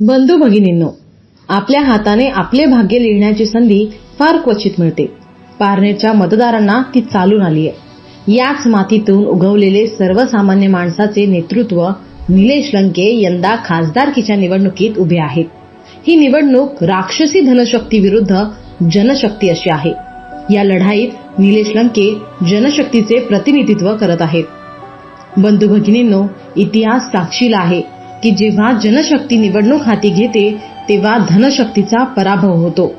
बंधू भगिनींनो आपल्या हाताने आपले भाग्य लिहिण्याची संधी फार क्वचित मिळते. पारनेरच्या मतदारांना ती चालून आली आहे याच मातीतून उगवलेले सर्वसामान्य माणसाचे नेतृत्व निलेश लंके यंदा खासदारकीच्या निवडणुकीत उभे आहेत. ही निवडणूक राक्षसी धनशक्ती विरुद्ध जनशक्ती अशी आहे. या लढाईत निलेश लंके जनशक्तीचे प्रतिनिधित्व करत आहेत. बंधू भगिनींनो इतिहास साक्षीला आहे. की जेव्हा जनशक्ती निवडणूक हाती घेते तेव्हा धनशक्तीचा पराभव होतो.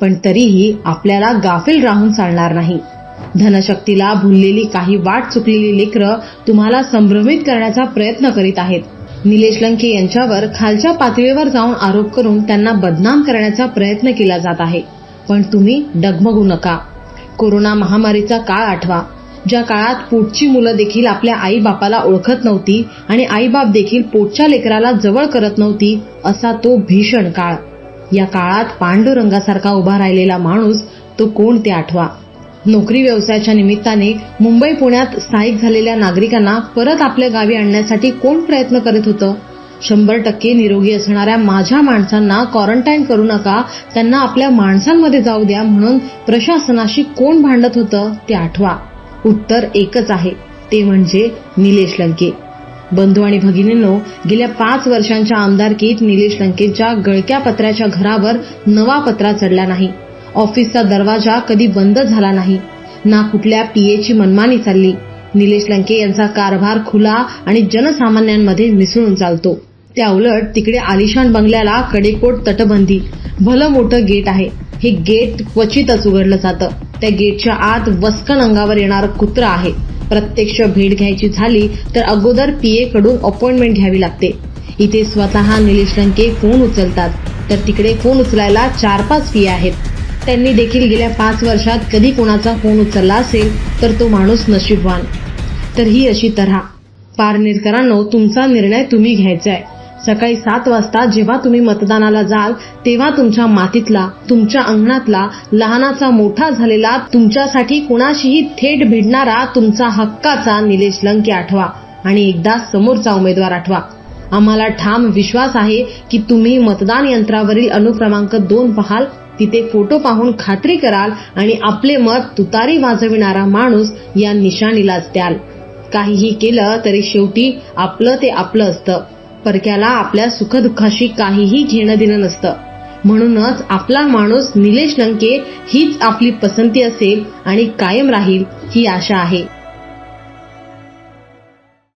पण तरीही आपल्याला गाफील राहून चालणार नाही. धनशक्तीला भुललेली काही वाट चुकलेली लेकरं तुम्हाला संभ्रमित करण्याचा प्रयत्न करीत आहेत. निलेश लंके यांच्यावर खालच्या पातळीवर जाऊन आरोप करून त्यांना बदनाम करण्याचा प्रयत्न केला जात आहे. पण तुम्ही डगमगू नका. कोरोना महामारीचा काळ आठवा. ज्या काळात पोटची मुलं देखील आपल्या आई बापाला ओळखत नव्हती आणि आईबाप देखील पोटच्या लेकराला जवळ करत नव्हती असा तो भीषण काळ. या काळात पांडुरंगासारखा उभा राहिलेला माणूस तो कोण ते आठवा. नोकरी व्यवसायाच्या निमित्ताने मुंबई पुण्यात स्थायिक झालेल्या नागरिकांना परत आपल्या गावी आणण्यासाठी कोण प्रयत्न करत होतं? शंभर टक्के निरोगी असणाऱ्या माझ्या माणसांना क्वारंटाईन करू नका त्यांना आपल्या माणसांमध्ये जाऊ द्या म्हणून प्रशासनाशी कोण भांडत होतं ते आठवा. उत्तर एकच आहे ते म्हणजे निलेश लंके. बंधू आणि भगिनींनो गेल्या पाच वर्षांच्या आमदारकीत निलेश लंकेच्या गळक्या पत्र्याच्या घरावर नवा पत्रा चढला नाही. ऑफिसचा दरवाजा कधी बंद झाला नाही. ना कुठल्या पीएची मनमानी चालली. निलेश लंके यांचा कारभार खुला आणि जनसामान्यांमध्ये मिसळून चालतो. त्या उलट तिकडे आलिशान बंगल्याला कडेकोट तटबंदी भलं मोठं गेट आहे. हे गेट क्वचितच उघडलं जातं. त्या गेटच्या आत वस्कन अंगावर येणारं कुत्र आहे. प्रत्यक्ष भेट घ्यायची झाली तर अगोदर पीए कडून अपॉइंटमेंट घ्यावी लागते. इथे स्वतः निलेश लंके फोन उचलतात. तर तिकडे फोन उचलायला चार पाच पी आहेत. त्यांनी देखील गेल्या पाच वर्षात कधी कोणाचा फोन उचलला असेल तर तो माणूस नशीबवान. तर ही अशी तऱ्हा. पारनेरकरांनो तुमचा निर्णय तुम्ही घ्यायचा आहे सकाळी सात वाजता जेव्हा तुम्ही मतदानाला जाल तेव्हा तुमच्या मातीतला तुमच्या अंगणातला लहानाचा मोठा झालेला तुमच्यासाठी कुणाशीही थेट भिडणारा तुमचा हक्काचा निलेश लंके आठवा. आणि एकदा समोरचा उमेदवार आठवा. आम्हाला ठाम विश्वास आहे की तुम्ही मतदान यंत्रावरील अनुक्रमांक दोन पाहाल तिथे फोटो पाहून खात्री कराल आणि आपले मत तुतारी वाजविणारा माणूस या निशाणीलाच द्याल. काहीही केलं तरी शेवटी आपलं ते आपलं असतं. परक्याला आपल्या सुखदुःखाशी काहीही घेणं देणं नसतं. म्हणूनच आपला माणूस निलेश लंके हीच आपली पसंती असेल आणि कायम राहील ही आशा आहे.